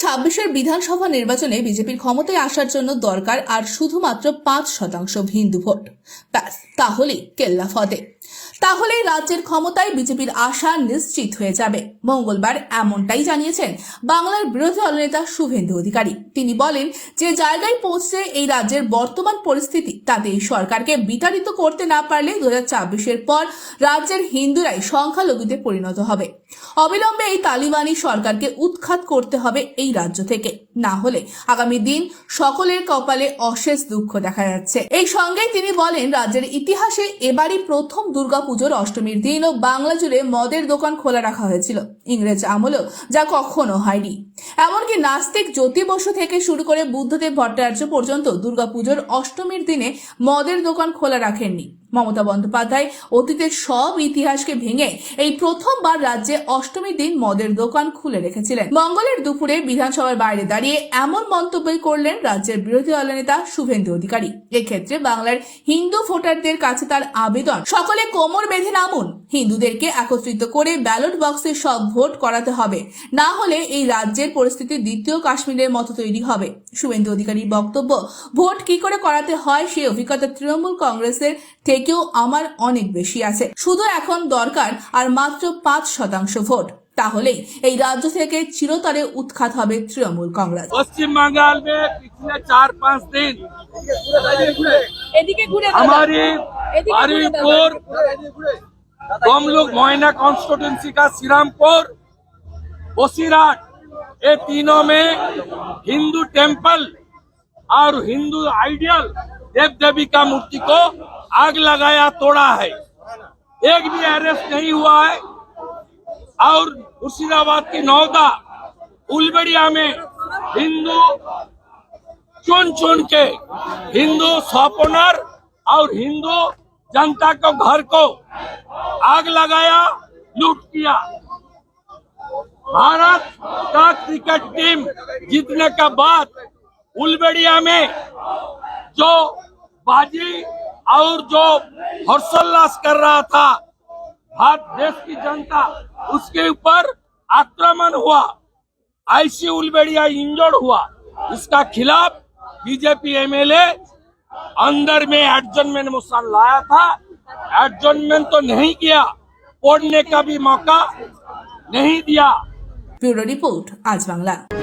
ছাব্বিশের বিধানসভা নির্বাচনে বিজেপির ক্ষমতায় আসার জন্য দরকার আর শুধুমাত্র পাঁচ শতাংশ হিন্দু ভোট। ব্যাস, তাহলেই কেল্লা ফতে। তাহলেই রাজ্যের ক্ষমতায় বিজেপির আশা নিশ্চিত হয়ে যাবে। মঙ্গলবার এমনটাই জানিয়েছেন বাংলার বিরোধী দলনেতা শুভেন্দু অধিকারী। তিনি বলেন, যে জায়গায় পৌঁছে এই রাজ্যের বর্তমান পরিস্থিতি তাতে এই সরকারকে বিতাড়িত করতে না পারলে দু হাজার পর রাজ্যের হিন্দুরাই সংখ্যালঘুতে পরিণত হবে। অবিলম্বে এই তালিবানি সরকারকে উৎখাত করতে হবে এই রাজ্য থেকে। না হলে আগামী দিন সকলের কপালে অশেষ দুঃখ দেখা যাচ্ছে। এই সঙ্গে তিনি বলেন, রাজ্যের ইতিহাসে এবারই প্রথম দুর্গাপুজোর অষ্টমীর দিনও বাংলা জুড়ে মদের দোকান খোলা রাখা হয়েছিল। ইংরেজ আমলেও যা কখনো হয়নি। এমনকি নাস্তিক জ্যোতি বসু থেকে শুরু করে বুদ্ধদেব ভট্টাচার্য পর্যন্ত দুর্গাপুজোর অষ্টমীর দিনে মদের দোকান খোলা রাখেননি। মমতা বন্দ্যোপাধ্যায়, অতীতের সব ইতিহাসকে ভেঙে এই প্রথমবার রাজ্যে অষ্টমীর দিন মদের দোকান খুলে রেখেছিলেন। মঙ্গলের দুপুরে বিধানসভার বাইরে দাঁড়িয়ে এমন মন্তব্যই করলেন রাজ্যের বিরোধী দলনেতা শুভেন্দু অধিকারী। এক্ষেত্রে বাংলার হিন্দু ভোটারদের কাছে তার আবেদন, সকলে কোমর বেঁধে নামুন। হিন্দুদেরকে একত্রিত করে ব্যালট বক্সে সব ভোট করাতে হবে। না হলে এই রাজ্যের পরিস্থিতি দ্বিতীয় কাশ্মীরের মতো তৈরি হবে। শুভেন্দু অধিকারীর বক্তব্য, ভোট কি করে করাতে হয়? সেই অভিজ্ঞতা তৃণমূল কংগ্রেসের থেকেও আমার অনেক বেশি আছে শুধু এখন দরকার আর মাত্র পাঁচ শতাংশ ভোট তাহলেই এই রাজ্য থেকে চিরতরে উৎখাত হবে তৃণমূল কংগ্রেস पश्चिम बंगाल में पिछले चार पांच दिन এদিকে ঘুরে দাঁড়াও। हमारी এদিকে ঘুরে দাঁড়াও। हरिपुर हम मोइना कॉन्स्टिट्यूंसी का श्रीरामपुर बसीराट ये तीनों में हिंदू टेम्पल और हिंदू आइडियल देव देवी का मूर्ति को आग लगाया, तोड़ा है। एक भी अरेस्ट नहीं हुआ है। और मुर्शिदाबाद की नौदा, उलबड़िया में हिंदू चुन चुन के हिंदू शॉपनर और हिंदू जनता को घर को आग लगाया, लूट किया। भारत का क्रिकेट टीम जीतने का बाद उलबेड़िया में जो बाजी और जो हर्षोल्लास कर रहा था, भारत देश की जनता, उसके ऊपर आक्रमण हुआ। आईसी उलबेड़िया इंजर्ड हुआ। इसका खिलाफ बीजेपी एमएलए अंदर में एडजमेंट मुस्तान लाया था। एडजमेंट तो नहीं किया पढ़ने का भी मौका नहीं दिया। ब्यूरो रिपोर्ट, आज बांग्ला।